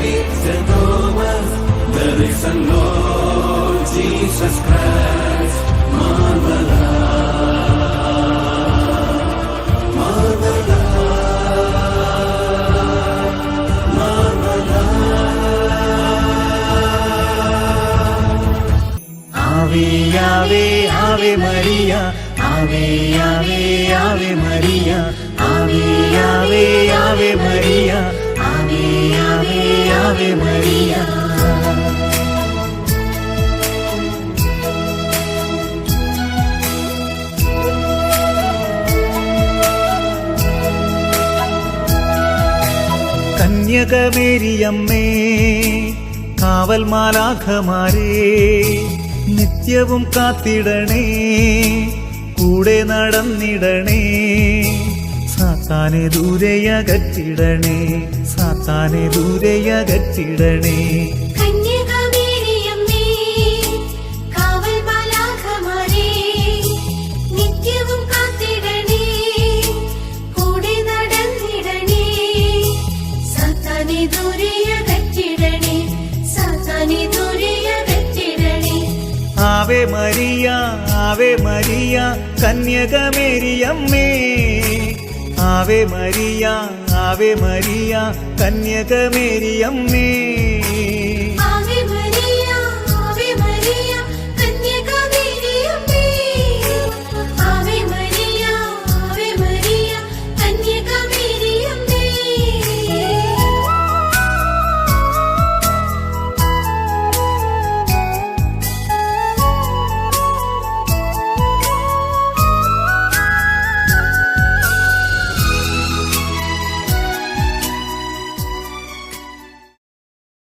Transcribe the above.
speaks to us. There is a Lord Jesus Christ, marvelous, marvelous, marvelous. Ave, Ave, Ave Maria, Ave, Ave, Ave Maria. സാത്താനെ María. കന്യകമേരിയമ്മേ കാവൽ മാലാഖമാരേ നിത്യവും കാത്തിടണേ കൂടെ നടന്നിടണേ സാത്താനെ ദൂരയകറ്റിടണേ സാത്താനെ ദൂരയകറ്റിടണേ ആവേ മരിയ ആവേ മരിയ കന്യകമേരിയമ്മേ. Ave Maria Ave Maria കന്യകമേരിയമ്മേ